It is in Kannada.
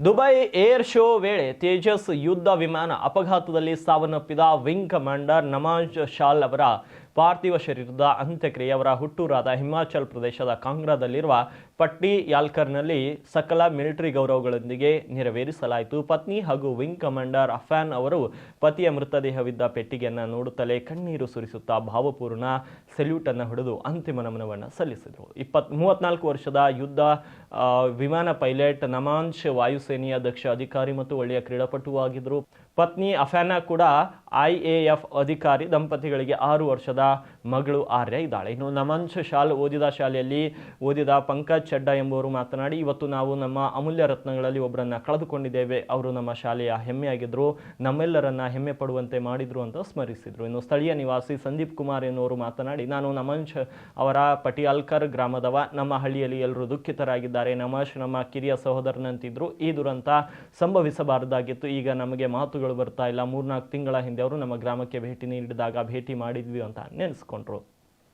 ದುಬೈ ಏರ್ ಶೋ ವೇಳೆ ತೇಜಸ್ ಯುದ್ಧ ವಿಮಾನ ಅಪಘಾತದಲ್ಲಿ ಸಾವನ್ನಪ್ಪಿದ ವಿಂಗ್ ಕಮಾಂಡರ್ ನಮಾಜ್ ಶಾಲ್ ಅವರ ಪಾರ್ಥಿವ ಶರೀರದ ಅಂತ್ಯಕ್ರಿಯೆ ಅವರ ಹುಟ್ಟೂರಾದ ಹಿಮಾಚಲ್ ಪ್ರದೇಶದ ಕಾಂಗ್ರಾದಲ್ಲಿರುವ ಪಟ್ಟಿ ಯಾಲ್ಕರ್ನಲ್ಲಿ ಸಕಲ ಮಿಲಿಟರಿ ಗೌರವಗಳೊಂದಿಗೆ ನೆರವೇರಿಸಲಾಯಿತು. ಪತ್ನಿ ಹಾಗೂ ವಿಂಗ್ ಕಮಾಂಡರ್ ಅಫಾನ್ ಅವರು ಪತಿಯ ಮೃತದೇಹವಿದ್ದ ಪೆಟ್ಟಿಗೆಯನ್ನು ನೋಡುತ್ತಲೇ ಕಣ್ಣೀರು ಸುರಿಸುತ್ತಾ ಭಾವಪೂರ್ಣ ಸೆಲ್ಯೂಟನ್ನು ಹೊಡೆದು ಅಂತಿಮ ನಮನವನ್ನು ಸಲ್ಲಿಸಿದರು. ಇಪ್ಪತ್, ಮೂವತ್ನಾಲ್ಕು ವರ್ಷದ ಯುದ್ಧ ವಿಮಾನ ಪೈಲಟ್ ನಮಾಂಶ್ ವಾಯುಸೇನೆಯ ದಕ್ಷ ಅಧಿಕಾರಿ ಮತ್ತು ಒಳ್ಳೆಯ ಕ್ರೀಡಾಪಟುವಾಗಿದ್ದರು. ಪತ್ನಿ ಅಫಾನಾ ಕೂಡ ಐ ಎ ಎಫ್ ಅಧಿಕಾರಿ ದಂಪತಿಗಳಿಗೆ ಆರು ವರ್ಷದ ಮಗಳು ಆರ್ಯ ಇದ್ದಾಳೆ. ಇನ್ನು ನಮನ್ಸ್ ಶಾಲ್ ಓದಿದ ಶಾಲೆಯಲ್ಲಿ ಓದಿದ ಪಂಕಜ್ ಚಡ್ಡಾ ಎಂಬುವರು ಮಾತನಾಡಿ, ಇವತ್ತು ನಾವು ನಮ್ಮ ಅಮೂಲ್ಯ ರತ್ನಗಳಲ್ಲಿ ಒಬ್ಬರನ್ನು ಕಳೆದುಕೊಂಡಿದ್ದೇವೆ. ಅವರು ನಮ್ಮ ಶಾಲೆಯ ಹೆಮ್ಮೆಯಾಗಿದ್ದರು ನಮ್ಮೆಲ್ಲರನ್ನ ಹೆಮ್ಮೆ ಪಡುವಂತೆ ಮಾಡಿದ್ರು ಅಂತ ಸ್ಮರಿಸಿದ್ರು ಇನ್ನು ಸ್ಥಳೀಯ ನಿವಾಸಿ ಸಂದೀಪ್ ಕುಮಾರ್ ಎನ್ನುವರು ಮಾತನಾಡಿ, ನಾನು ನಮನ್ಸ್ ಅವರ ಪಟಿಯಾಲ್ಕರ್ ಗ್ರಾಮದವ. ನಮ್ಮ ಹಳ್ಳಿಯಲ್ಲಿ ಎಲ್ಲರೂ ದುಃಖಿತರಾಗಿದ್ದಾರೆ. ನಮಶ್ ನಮ್ಮ ಕಿರಿಯ ಸಹೋದರನಂತಿದ್ರು. ಈ ದುರಂತ ಸಂಭವಿಸಬಾರದಾಗಿತ್ತು. ಈಗ ನಮಗೆ ಮಾತುಗಳು ಬರ್ತಾ ಇಲ್ಲ. ಮೂರ್ನಾಲ್ಕು ತಿಂಗಳ ಹಿಂದೆ ಅವರು ನಮ್ಮ ಗ್ರಾಮಕ್ಕೆ ಭೇಟಿ ನೀಡಿದಾಗ ಭೇಟಿ ಮಾಡಿದ್ವಿ ಅಂತ ನೆನೆಸ್ಕೊಂಡ್ರು.